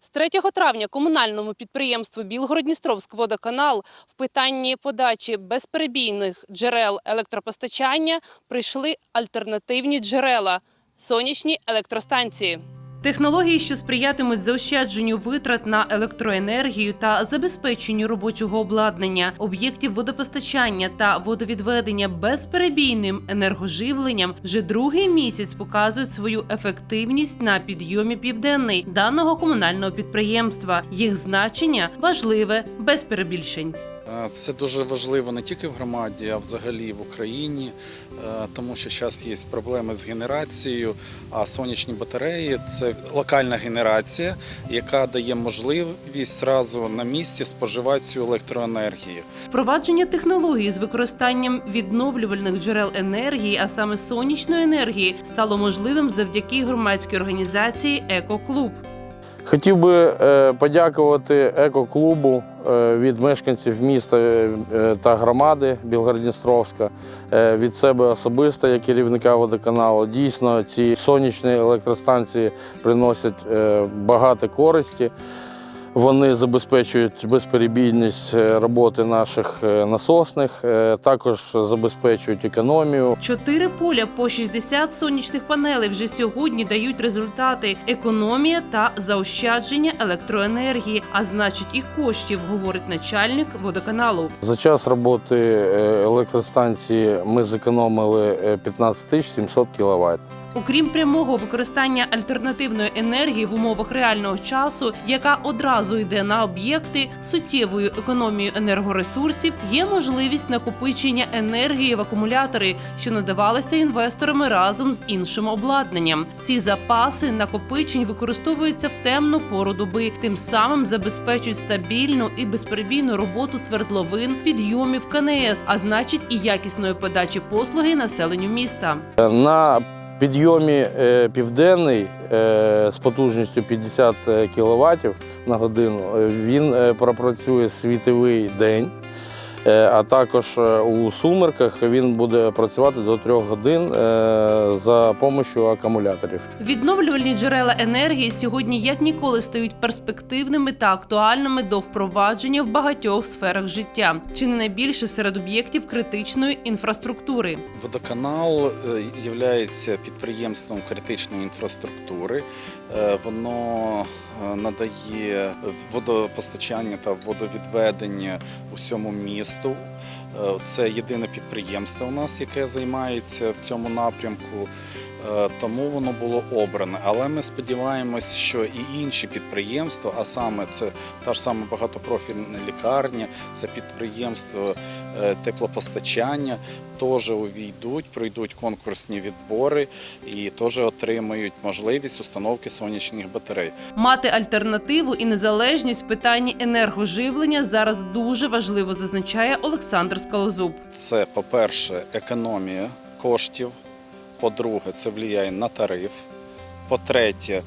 З 3 травня комунальному підприємству Білгород-Дністровськводоканал в питанні подачі безперебійних джерел електропостачання прийшли альтернативні джерела сонячні електростанції. Технології, що сприятимуть заощадженню витрат на електроенергію та забезпеченню робочого обладнання, об'єктів водопостачання та водовідведення безперебійним енергоживленням, вже другий місяць показують свою ефективність на підйомі південний даного комунального підприємства. Їх значення важливе без перебільшень. Е, Це дуже важливо не тільки в громаді, а взагалі в Україні, е, тому що зараз є проблеми з генерацією, а сонячні батареї це локальна генерація, яка дає можливість зразу на місці споживати цю електроенергію. Впровадження технологій з використанням відновлювальних джерел енергії, а саме сонячної енергії, стало можливим завдяки громадській організації Екоклуб. Хотів би е, подякувати екоклубу від мешканців міста е, та громади Білгород-Дністровська, е, від себе особисто, як керівника водоканалу. Дійсно, ці сонячні електростанції приносять е, багато користі. Вони забезпечують безперебійність е, роботи наших е, насосних, е, також забезпечують економію. Чотири поля по 60 сонячних панелей вже сьогодні дають результати: економія та заощадження електроенергії, а значить і коштів, говорить начальник водоканалу. За час роботи електростанції ми зекономили е, 15 тисяч 700 кВт. Окрім прямого використання альтернативної енергії в умовах реального часу, яка одразу йде на об'єкти суттєвою економією енергоресурсів, є можливість накопичення енергії в акумулятори, що надавалися інвесторами разом з іншим обладнанням. Ці запаси накопичень використовуються в темну пору доби, тим самим забезпечують стабільну і безперебійну роботу свердловин, підйомів КНС, а значить і якісної подачі послуги населенню міста. На підйомі е, південний е, з потужністю 50 кВт на годину е, він е, пропрацює світовий день. Е, А також е, у сумерках він буде працювати до 3 годин е, за допомогою акумуляторів. Відновлювальні джерела енергії сьогодні як ніколи стають перспективними та актуальними до впровадження в багатьох сферах життя, чи не найбільше серед об'єктів критичної інфраструктури. Водоканал є підприємством критичної інфраструктури. Воно надає водопостачання та водовідведення усьому місту. Е, Це єдине підприємство у нас, яке займається в цьому напрямку. Е, Тому воно було обране. Але ми сподіваємось, що і інші підприємства, а саме це та ж сама багатопрофільна лікарня, це підприємство е, теплопостачання, теж увійдуть, пройдуть конкурсні відбори і теж отримають можливість установки сонячних батарей. Мати альтернативу і незалежність в питанні енергоживлення зараз дуже важливо, зазначає Олександр Скалозуб. Це, по-перше, економія коштів. По-друге, це впливає на тариф. По-третє,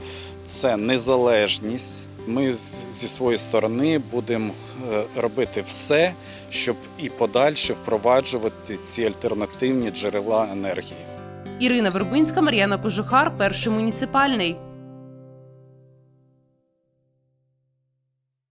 це незалежність. Ми зі своєї сторони будемо е, робити все, щоб і подальше впроваджувати ці альтернативні джерела енергії. Ірина Вербинська, Мар'яна Кожухар, перший муніципальний.